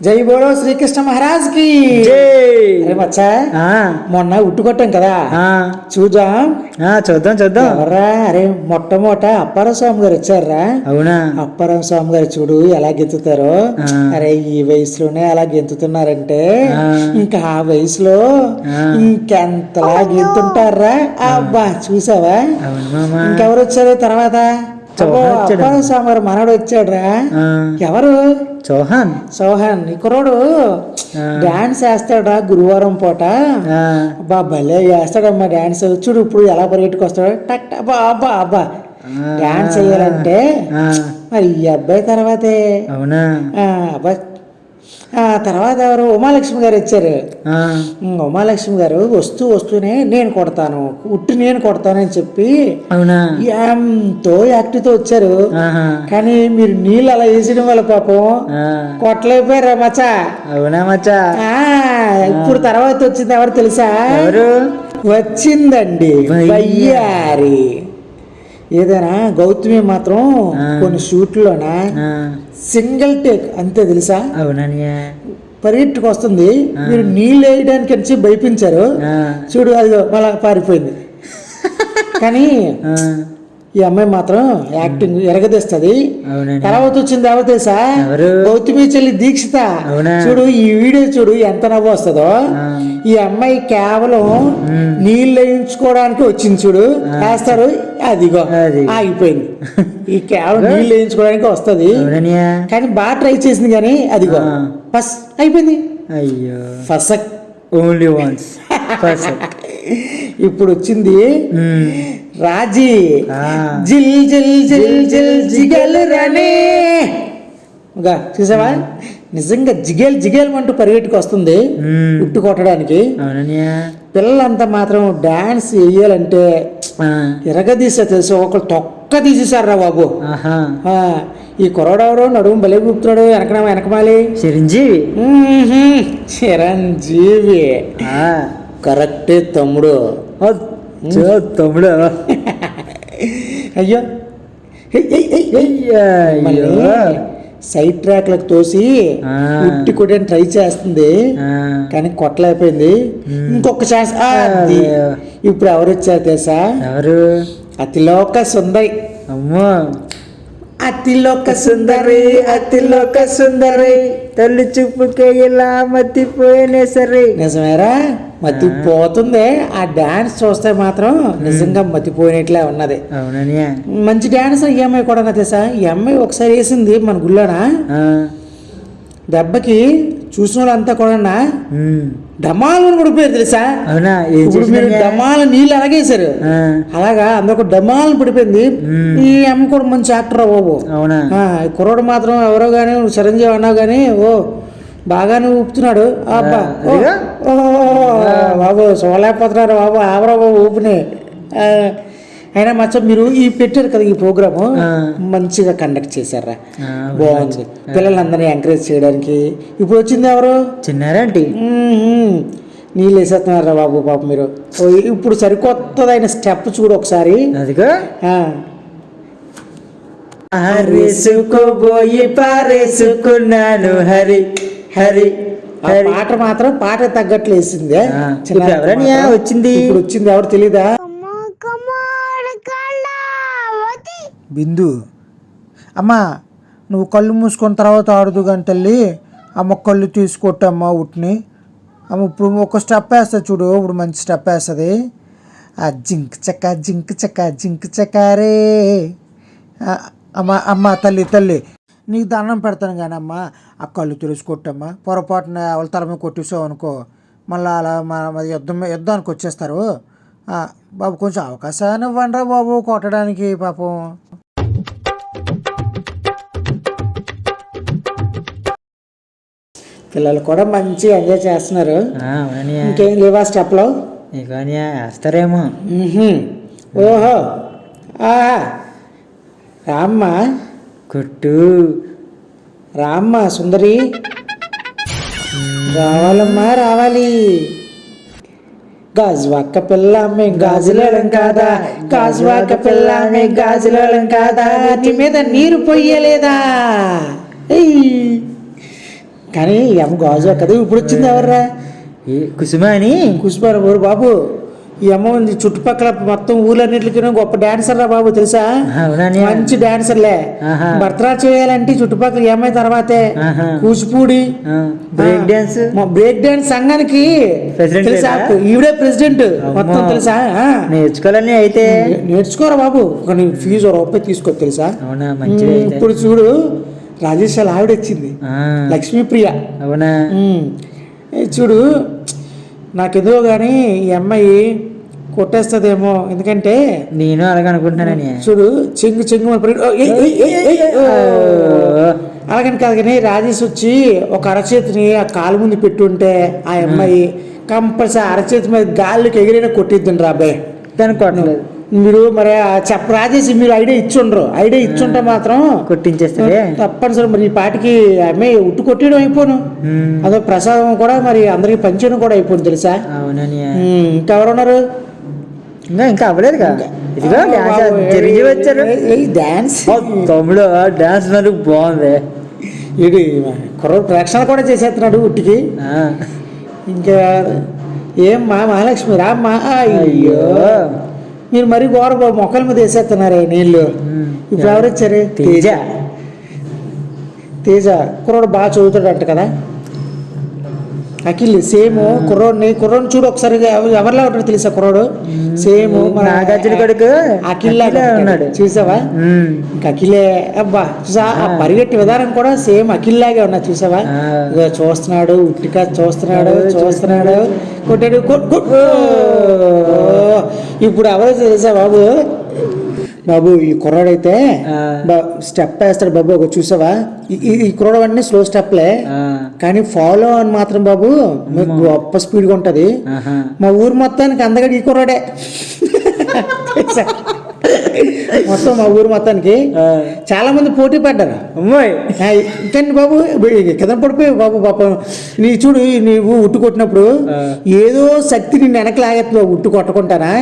జై బోలో శ్రీకృష్ణ మహారాజ్కి మచ్చా మొన్న ఉట్టు కొట్టాం కదా. ఆ, చూద్దాం. చూద్దాం చూద్దాం. ఎవరా అరే మొట్టమొదట అప్పారావు స్వామి గారు వచ్చారా అవునా? అప్పారావు స్వామి గారు చూడు ఎలా గెంతుతారో. అరే ఈ వయసులోనే అలా గెంతుతున్నారంటే. ఇంకా ఆ వయసులో. ఇంకెంతలా గెంతుంటారా అబ్బా చూసావా? ఇంకెవరు వచ్చారు తర్వాత? చౌహాన్ మనవడు వచ్చాడురా. ఎవరు? చౌహాన్. సోహన్ ఈ కుర్రోడు. డాన్స్ వేస్తాడా గురువారం పూట. అబ్బా భలే వేస్తాడమ్మా డాన్స్. చూడు ఇప్పుడు ఎలా పరిగెట్టుకు వస్తాడు టక్ అబ్బా అబ్బా అబ్బా. డాన్స్ వేయాలంటే ఆ, మరి ఈ అబ్బాయి తర్వాతే. అవునా? ఆ, అబ్బాయి తర్వాత ఎవరు ఉమాలక్ష్మి గారు వచ్చారు. ఉమాలక్ష్మి గారు వస్తూ వస్తూనే నేను కొడతాను ఉట్టి నేను కొడతాను అని చెప్పి ఎంతో యాక్టివ్తో వచ్చారు. కానీ మీరు నీళ్ళు అలా వేసడం వల్ల పాపం కొట్టలేకపోయారా మచ్చా? అవునా మచ్చా? ఆ, ఇప్పుడు తర్వాత వచ్చింది ఎవరు తెలుసా? ఎవరు? వచ్చిందండి వయ్యారి. ఏదైనా గౌతమి మాత్రం. కొన్ని షూట్లోన? సింగిల్ టేక్ అంతే తెలుసా? అవుననియా పరిగెట్టుకు వస్తుంది. మీరు నీళ్ళు వేయడానికి వచ్చి భయపించారు? చూడు అది మళ్ళా పారిపోయింది. కానీ ఈ అమ్మాయి మాత్రం యాక్టింగ్ ఎరగదీస్తుంది. తర్వాత వచ్చింది ఎవరు తెలుసా? గౌతమి చెల్లి దీక్షిత? చూడు ఈ వీడియో చూడు ఎంత నవ్వు వస్తుందో. ఈ అమ్మాయి కేవలం నీళ్ళు వేయించుకోవడానికి వచ్చింది చూడు. వేస్తారు అదిగో అది. ఆగిపోయింది. ఈ కేవలం నీళ్ళు వేయించుకోవడానికి వస్తుంది. కానీ బాగా ట్రై చేసింది కానీ అదిగో. ఫస్ అయిపోయింది. అయ్యో. ఫసక్. ఓన్లీ వన్స్ ఇప్పుడు వచ్చింది రాజీ. జిల్ జిల్ జిల్ జిల్ జిగల్ రనే. చూసావా? నిజంగా జిగేల్ జిగేల్ అంటూ పరిగెట్టుకు వస్తుంది. ఉట్టు కొట్టడానికి పిల్లలంతా మాత్రం డాన్స్ వేయాలంటే ఆ, ఎరగదీసా తెలుసు. ఒకళ్ళు తొక్క తీసేశారా బాబు. ఈ కుర్రోడెవరో నడుము బలే కూపుతున్నాడు. వెనకన వెనకమాలి. చిరంజీవి. చిరంజీవి. ఆ, కరెక్టే తమ్ముడు. తమ్ముడు. అయ్యో. అయ్యో. సైడ్ ట్రాక్లకు తోసి. ఉట్టి కొట్టని ట్రై చేస్తుంది. కానీ కొట్టలేకపోయింది ఇంకొక ఛాన్స్. ఇప్పుడు ఎవరు వచ్చారు తెలుసా? ఎవరు? అతిలోక సుందరి. అమ్మో. అతిలోక సుందరి అతిలోక సుందరి. తల్లి చూపుకే ఇలా మత్తిపోయినే సరే. నిజమేరా? మతిపోతుంది ఆ. డాన్స్ చూస్తే మాత్రం నిజంగా మతిపోయినట్లే ఉన్నది. అవుననియా. మంచి డాన్స్ ఈ అమ్మాయి కూడా తెలుసా? ఈ అమ్మాయి ఒకసారి వేసింది మన గుళ్ళోన? దెబ్బకి చూసిన వాళ్ళంతా కూడా ఉమ్, డమాలు అని పడిపోయారు తెలుసా? అవునా? ఇప్పుడు మీరు డమాల నీళ్ళు అలాగేశారు ఆ, అలాగా? అందరూ డమాలు పడిపోయింది. ఈ అమ్మ కూడా మంచి యాక్టర్ బాబు అవునా కుర్రోడు మాత్రం ఎవరో కానీ చిరంజీవి అన్నావు కానీ ఓ బాగానే ఊపుతున్నాడు. అబ్బా బాబు చూడలేకపోతున్నారు బాబు ఆవరా బాబు ఊపిని. అయినా మచ్చ మీరు ఈ పెట్టారు కదా ఈ ప్రోగ్రాము. మంచిగా కండక్ట్ చేశారా? బాగుంది. పిల్లలందరినీ ఎంకరేజ్ చేయడానికి. ఇప్పుడు వచ్చింది ఎవరు? చిన్నారేంటి. నీళ్ళు వేసేస్తున్నారా బాబు పాప మీరు? ఓ, ఇప్పుడు సరికొత్తదైన స్టెప్ చూడు ఒకసారి. అదిగో. హరిసుకోబోయి పారేసుకున్నాను హరి హరి పాట మాత్రం పాట తగ్గట్లు వేసింది. ఆ, చిన్న ఇప్పుడు ఎవరనియా మాత్రం. వచ్చింది? ఇప్పుడు వచ్చింది ఎవరు తెలీదా? బిందు. అమ్మా నువ్వు కళ్ళు మూసుకున్న తర్వాత ఆడదు కానీ తల్లి. అమ్మ కళ్ళు తీసుకొట్టమ్మా ఉట్ని అమ్మ ఇప్పుడు ఒక స్టెప్ వేస్తా చూడు ఇప్పుడు మంచి స్టెప్ వేస్తుంది. ఆ జింక్ చెక్క జింక్ చెక్క జింక్ చెక్కారే అమ్మ అమ్మ తల్లి తల్లి. నీకు దండం పెడతాను కానీ అమ్మ ఆ కళ్ళు తెలుసుకొట్టమ్మా. పొరపాటున వాళ్ళ తల మీద కొట్టేసావు అనుకో మళ్ళీ అలా మన యుద్ధం యుద్ధానికి వచ్చేస్తారు. బాబు కొంచెం అవకాశాన్ని ఇవ్వండి బాబు కొట్టడానికి పాపం. పిల్లలు కూడా మంచి ఎంజాయ్ చేస్తున్నారు. ఇంకేం లేవా స్టెప్లో? వేస్తారేమో. ఓహో. ఆహా. రామ్మ. కొట్టు. రామ్మ సుందరి. రావాలమ్మా రావాలి. గాజువాక పిల్ల మే గాజులోళం కాదా? గాజువాక పిల్ల మే గాజులోళం కాదా? నీ మీద నీరు పొయ్యలేదా? ఏయ్. కానీ ఈ అమ్మ గాజు కదా ఇప్పుడు వచ్చింది ఎవర్రా? ఈ కుసుమ అని కుష్పారు ఊరు బాబు? ఈ అమ్మ ఉంది చుట్టుపక్కల మొత్తం ఊర్లన్నిటికీ గొప్ప డాన్సర్ రా బాబు తెలుసా? మంచి డాన్సర్లే. భర్తరా చేయాలంటే చుట్టుపక్కల ఈ అమ్మాయి తర్వాతే. Kuchipudi. Break dance break dance సంఘానికి తెలుసా? ఈవిడే ప్రెసిడెంట్ మొత్తం. తెలుసా. నేర్చుకోవాలని అయితే. నేర్చుకోరా బాబు. ఫీజు ఒక రూపాయి తీసుకో తెలుసా? ఇప్పుడు చూడు రాజేష్ వాళ్ళ ఆవిడ వచ్చింది లక్ష్మీప్రియ. అవునా? చూడు నాకెందుకో కానీ ఈ అమ్మాయి కొట్టేస్తుందేమో. ఎందుకంటే నేను అలాగే చూడు చెంగు చెంగు. అలాగని కాదు కానీ రాజేష్ వచ్చి ఒక అరచేతిని ఆ కాలు ముందు పెట్టుంటే ఆ అమ్మాయి కంపల్సరీ అరచేతి మీద గాలికి ఎగిరైనా కొట్టిద్దండి రా అబ్బాయి దాన్ని కొట్టలేదు. మీరు మరి ఆ చెప్ప రాజేసి మీరు ఐడియా ఇచ్చుండ్రు. ఐడియా ఇచ్చుంటే మాత్రం కొట్టించేస్తే తప్పనిసరి మరి ఈ పాటికి అమ్మాయి ఉట్టు కొట్టేయడం అయిపోను. అదో ప్రసాదం కూడా మరి అందరికి పంచడం కూడా అయిపోను తెలుసా? ఇంకెవరున్నారు? ఇంకా ఇంకా అవ్వలేదుగా. ఇదిగో వచ్చారు. డాన్స్? తమ్ముడు డాన్స్ నాకు బాగుంది. ఇది కుర్ర ప్రదక్షిణ కూడా చేసేస్తున్నాడు ఉట్టికి. ఇంకా ఏం మా మహాలక్ష్మి రామ్మా అయ్యో. మీరు మరీ ఘోర మొక్కల మీద వేసేస్తున్నారే నీళ్ళు. ఇప్పుడు ఎవరు వచ్చారు? తేజ. తేజ. కుర్రోడు బాగా చదువుతాడంట కదా. అఖిల్ సేమ్ కుర్రోడిని కుర్రోడిని చూడు ఒకసారి ఎవ- ఎవరిలా ఉంటాడు తెలుసా కుర్రోడు? సేమ్ నాగార్జున కొడుకు అఖిల్. ఉన్నాడు. చూసావా? ఇంకా అఖిలే అబ్బా చూసా? ఆ పరిగెట్టే విధానం కూడా సేమ్ అఖిల్ లాగే ఉన్నా చూసావా? చూస్తున్నాడు ఉట్టిగా చూస్తున్నాడు చూస్తున్నాడు. కొట్టాడు! ఇప్పుడు ఎవరో తెలుసా బాబు? బాబు ఈ కుర్రాడైతే స్టెప్ వేస్తాడు బాబు ఒక చూసావా? ఈ- కుర్రాడు అన్నీ స్లో స్టెప్లే కానీ ఫాలో అని మాత్రం బాబు మీకు గొప్ప స్పీడ్గా ఉంటది. మా ఊరు మొత్తానికి అందగడి ఈ కుర్రాడే. మొత్తం మా ఊరు మొత్తానికి. చాలా మంది పోటీ పడ్డారు అమ్మాయి ఇంకండి బాబు కింద పడిపోయావు బాబు పాపం నీ చూడు నీవు ఉట్టు కొట్టినప్పుడు. ఏదో శక్తి నిన్ను వెనక లాగేస్తుంది బాబు, ఉట్టు కొట్టకుంటానా.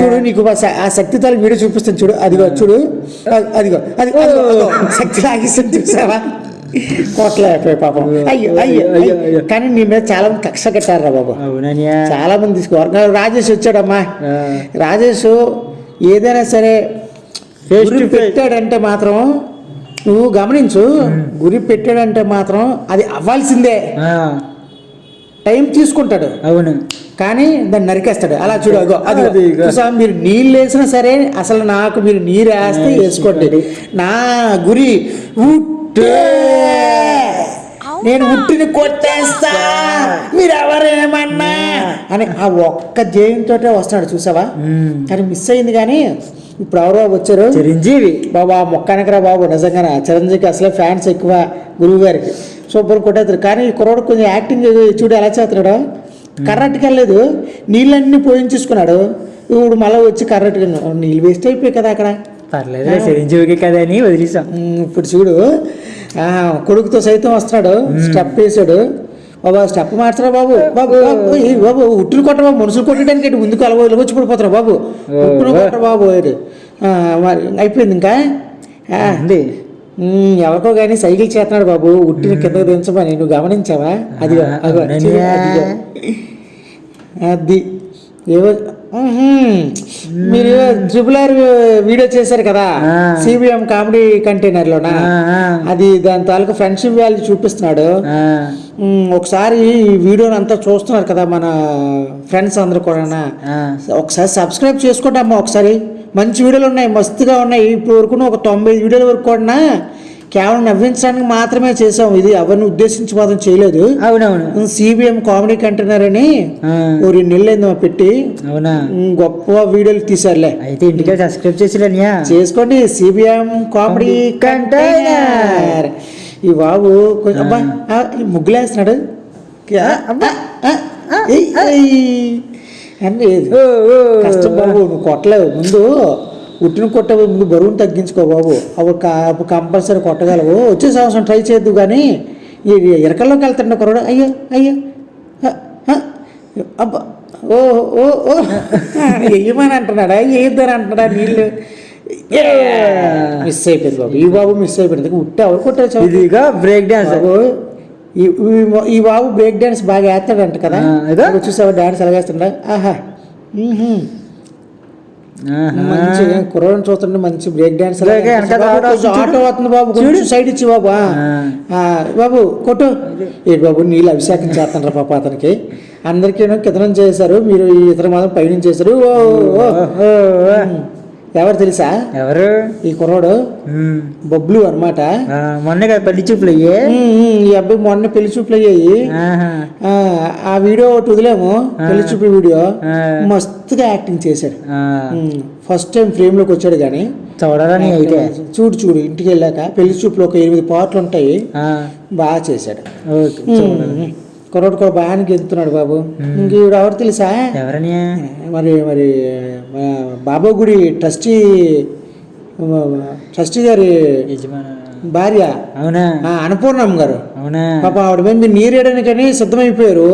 చూడు నీకు ఆ శక్తి తాలూ వీడియో చూపిస్తాను చూడు అదిగో చూడు అదిగో అది. శక్తి లాగిస్తుంది చూసావా కొట్టలేకపోయి పాపం అయ్యో అయ్యో అయ్యో. కానీ నీ మీద చాలా మంది కక్ష కట్టారా బాబు అవుననియా చాలా మంది తీసుకోరు రాజేష్ వచ్చాడమ్మా. రాజేష్ ఏదైనా సరే గురి. పెట్టాడంటే మాత్రం నువ్వు గమనించు. గురి పెట్టాడంటే మాత్రం అది అవ్వాల్సిందే. టైం తీసుకుంటాడు. అవును. కానీ దాన్ని నరికేస్తాడు. అలా చూడు అగో అది మీరు నీళ్ళు వేసినా సరే అసలు నాకు మీరు నీరు వేస్తే వేసుకోండి. నా గురి నేను ఉట్టిని కొట్టేస్తా. మీరు ఎవరేమన్నా అని ఆ ఒక్క జయంతో వస్తున్నాడు చూసావా? కానీ మిస్ అయింది కానీ ఇప్పుడు ఎవరో వచ్చారు. చిరంజీవి. బాబా మొక్కనకరా బాబు నిజంగానే చిరంజీవికి అసలే ఫ్యాన్స్ ఎక్కువ గురువు గారికి. సూపర్ కొట్టేస్తారు. కానీ ఈ కుర్రోడు కొంచెం యాక్టింగ్ చూడు ఎలా చేస్తున్నాడు. కర్రట్టుకు వెళ్ళలేదు. నీళ్ళన్నీ పోయించేసుకున్నాడు. ఇప్పుడు మళ్ళీ వచ్చి కర్రట్టుకు నీళ్ళు వేస్ట్ అయిపోయాయి కదా అక్కడ. పర్లేదు చిరంజీవికి కదా అని వదిలేసాం. ఇప్పుడు చూడు. కొడుకుతో సైతం వస్తున్నాడు. స్టెప్ వేసాడు. బాబా స్టెప్ మార్చరా బాబు? బాబు బాబు ఉట్టును కొట్టరా బాబు? మనుషులు కొట్టడానికి ఏంటి ముందుకు అలవో వచ్చి పడిపోతారా బాబు? ఉట్టును కొట్టరా బాబు. ఆ, మరి అయిపోయింది ఇంకా? ఉమ్, ఎవరికో కానీ సైకిల్ చేస్తున్నాడు బాబు. ఉట్టిని కిందకు దించమని నువ్వు గమనించావా? అదిగో. అది. ఏవో. మీరు ట్రిపుల్ ఆర్ వీడియో చేశారు కదా. సిబిఎం కామెడీ కంటైనర్ లోనా? ఆ. అది దాని తాలూకా ఫ్రెండ్షిప్ వాల్యూ చూపిస్తున్నాడు. ఒకసారి ఈ వీడియోని అంతా చూస్తున్నారు కదా మన ఫ్రెండ్స్ అందరు కూడా. ఒకసారి సబ్స్క్రైబ్ చేసుకోండి అమ్మా ఒకసారి. మంచి వీడియోలు ఉన్నాయి మస్తుగా ఉన్నాయి. ఇప్పుడు వరకు ఒక తొంభై వీడియోల వరకు కూడా కేవలం నవ్వించడానికి మాత్రమే చేసాం ఇది ఎవరిని ఉద్దేశించి మాత్రం చేయలేదు. అవునవును. సిబిఎం కామెడీ కంటైనర్ అని ఓ రెండు నెలలు అయింది పెట్టి. అవునా? గొప్ప వీడియోలు తీశారులే. అయితే ఇంటికి సబ్స్క్రైబ్ చేసిరనియా చేసుకోండి. సిబిఎం కామెడీ కంటైనర్ ఈ బాబు కొంచెం అబ్బా ముగ్గులేస్తున్నాడు అబ్బా. ఓ, ఓ. కష్టం బాబు నువ్వు కొట్టలేవు. ముందు ఉట్టిన కొట్టవు ముందు బరువును తగ్గించుకో బాబు. అప్పుడు కంపల్సరీ కొట్టగలవు. వచ్చే సంవత్సరం ట్రై చేయొద్దు కానీ ఇరకల్లోకి వెళ్తుండే కుర్రాడు అయ్యో అయ్యో అబ్బా ఓ ఓ ఓ. వెయ్యమని అంటున్నాడా? వేయద్దని అంటున్నాడా నీళ్ళు? మిస్ అయిపోయింది బాబు. ఈ బాబు మిస్ అయిపోయింది. ఉట్టి ఎవరు కొట్టారు ఇదిగా బ్రేక్ డాన్స్. బాబు ఈ బాబు బ్రేక్ డాన్స్ బాగా వేస్తాడంట కదా. చూసావా డాన్స్ ఎలా వేస్తుండ ఆహా. మ్మ్హ్మ్. ఆహా. మంచి కుర్రోని చూస్తుంటే మంచి బ్రేక్ డాన్స్ ఆటో వస్తుంది బాబు కొంచెం సైడ్ ఇచ్చి బాబు బాబు కొట్టు. ఏ బాబు నీళ్ళు అభిషేకం చేస్తాను పాప అతనికి. అందరికీ కితనం చేశారు మీరు ఈ ఇతర మాత్రం పైనుంచి చేశారు. ఓ. ఎవరు తెలుసా? ఎవరు? ఈ కుర్రోడు. బొబ్లు అనమాట మొన్నే కదా పెళ్ళి చూపులు అయ్యే? ఈ అబ్బాయి మొన్న పెళ్ళి చూపులు అయ్యాయి. ఆ, వీడియో ఒకటి వదిలేము. పెళ్ళి చూపుల వీడియో. మస్తుగా యాక్టింగ్ చేశాడు. ఫస్ట్ టైం ఫ్రేమ్లోకి వచ్చాడు కానీ. చూడాలని అయితే. చూడు చూడు ఇంటికి వెళ్ళాక పెళ్ళి చూపులు ఒక ఎనిమిది పాటలు ఉంటాయి. బాగా చేశాడు. ఓకే. కుర్రోడు కూడా బాగానే గెలుతున్నాడు బాబు. ఇంక ఈవిడ ఎవరు తెలుసా? ఎవరని? మరి మరి బాబా గుడి ట్రస్టీ ట్రస్టీ గారి భార్య. అవునా? అన్నపూర్ణమ్మ గారు. అవునా? పాప ఆవిడ మీద మీరు నీరేయడానికి కానీ సిద్ధమైపోయారు.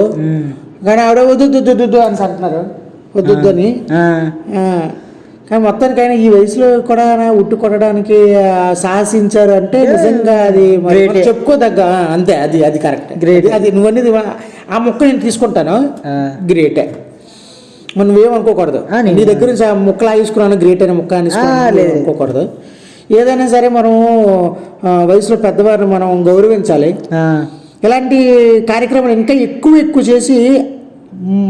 కానీ ఆవిడ వద్దు వద్దు, వద్దు అని అంటున్నారు. వద్దు అని. కానీ మొత్తానికైనా ఈ వయసులో కూడా ఉట్టు కొట్టడానికి సాహసించారు అంటే నిజంగా అది మరి Great. చెప్పుకోదగ్గ అంతే అది అది కరెక్ట్ Great. అది నువ్వు అనేది ఆ ముక్క నేను తీసుకుంటాను. గ్రేటే మనం నువ్వేమనుకోకూడదు నీ దగ్గర నుంచి ఆ ముక్క లాగేసుకున్నాను గ్రేట్ అనే ముక్క అని. అనుకోకూడదు. ఏదైనా సరే మనం వయసులో పెద్దవారిని మనం గౌరవించాలి. ఇలాంటి కార్యక్రమాలు ఇంకా ఎక్కువ ఎక్కువ చేసి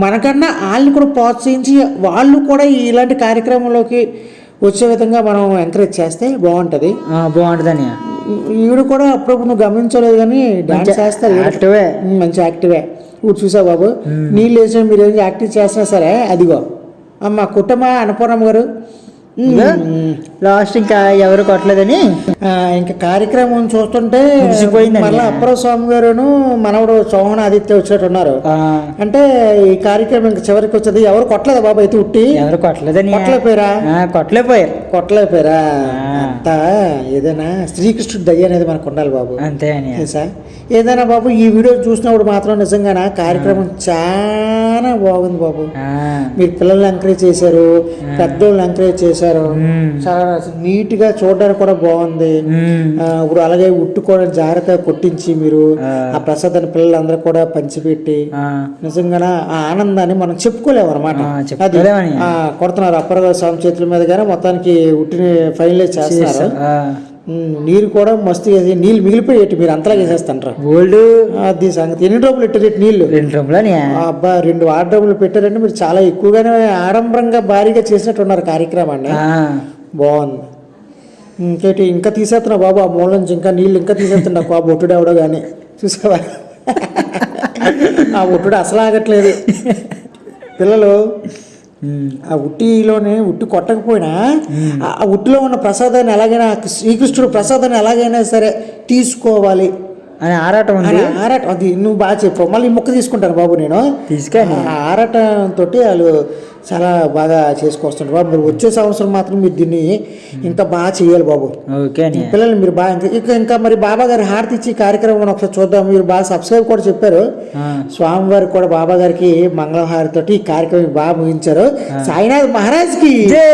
మనకన్నా వాళ్ళని కూడా ప్రోత్సహించి వాళ్ళు కూడా ఇలాంటి కార్యక్రమంలోకి వచ్చే విధంగా మనం ఎంకరేజ్ చేస్తే బాగుంటుంది బాగుంటుందని ఈవిడ కూడా అప్పుడప్పుడు నువ్వు గమనించలేదు కానీ డాన్స్ చేస్తారు. యాక్టివే. మంచి యాక్టివే ఇప్పుడు చూసా బాబు నీళ్ళు వేసిన మీరు యాక్టివ్ చేసినా సరే అదిగో అమ్మ కుటుంబ అన్నపూర్ణమ్మ గారు. లాస్ట్ ఇంకా ఎవరు కొట్టలేదని? ఇంకా కార్యక్రమం చూస్తుంటే. మళ్ళీ అప్పర స్వామి గారును మనవడు చౌహాన్ ఆదిత్య వచ్చినట్టు ఉన్నారు. అంటే ఈ కార్యక్రమం ఇంకా చివరికి వచ్చేది ఎవరు కొట్టలేదు బాబు అయితే ఉట్టి? ఎవరు కొట్టలేదని? కొట్టలేపోయారు కొట్టలేకపోయారా. ఆ. అంతా ఏదైనా శ్రీకృష్ణుడి దయ్య అనేది మనకు ఉండాలి బాబు. అంతే అని. తెలుసా? ఏదైనా బాబు ఈ వీడియో చూసినప్పుడు మాత్రం నిజంగానా కార్యక్రమం చాలా బాగుంది బాబు. మీరు పిల్లల్ని ఎంకరేజ్ చేశారు పెద్దోళ్ళని ఎంకరేజ్ చేశారు మ్మ్. చాలా నీట్గా చూడడానికి కూడా బాగుంది. ఇప్పుడు అలాగే ఉట్టుకోవడం జాగ్రత్తగా కొట్టించి మీరు ఆ. ప్రసాదాన్ని పిల్లలందరూ కూడా పంచిపెట్టి నిజంగా ఆ ఆనందాన్ని మనం చెప్పుకోలేము అనమాట. కొడుతున్నారు అప్పరగా స్వామి చేతుల మీదుగానే మొత్తానికి ఉట్టిని ఫైనలైజ్ చేస్తున్నారు. ఉమ్, నీరు కూడా మస్తు నీళ్ళు మిగిలిపోయేటి మీరు అంతలా చేసేస్తాంటారు గోల్డ్ అది సంగతి. ఎన్ని డబ్బులు పెట్టారు నీళ్ళు? రెండు ఆ అబ్బా రెండు వాటర్ డబ్బులు పెట్టారంటే మీరు చాలా ఎక్కువగానే ఆడంబరంగా భారీగా చేసినట్టు ఉన్నారు కార్యక్రమాన్ని బాగుంది. ఇంకేటి ఇంకా తీసేస్తున్నా బాబు ఆ మూల నుంచి ఇంకా నీళ్ళు ఇంకా తీసేస్తున్నా ఆ బొట్టుడు ఎవడో కానీ చూసావా? ఆ బొట్టుడు అసలు ఆగట్లేదు. పిల్లలు ఆ ఉట్టిలోనే ఉట్టి కొట్టకపోయినా ఆ ఉట్టిలో ఉన్న ప్రసాదాన్ని ఎలాగైనా శ్రీకృష్ణుడు ప్రసాదాన్ని ఎలాగైనా సరే తీసుకోవాలి. అని ఆరాటం ఉంది. అని ఆరాటం అది నువ్వు బాగా చెప్పావు. మళ్ళీ ముక్క తీసుకుంటాను బాబు నేను. తీసుకొని ఆ ఆరాటం తోటి వాళ్ళు చాలా బాగా చేసుకొస్తుంటారు. బాబు మీరు వచ్చే సంవత్సరం మాత్రం మీరు దీన్ని ఇంకా బాగా చేయాలి బాబు. పిల్లలు మీరు బాగా ఇంకా ఇంకా మరి బాబా గారి హారతి ఇచ్చి కార్యక్రమం ఒకసారి చూద్దాం. మీరు బాగా సబ్స్క్రైబ్ కూడా చెప్పారు. స్వామివారికి కూడా బాబా గారికి మంగళహారతి తోటి ఈ కార్యక్రమం బాగా ముగించారు. సాయినాథ్ మహారాజ్కి జై!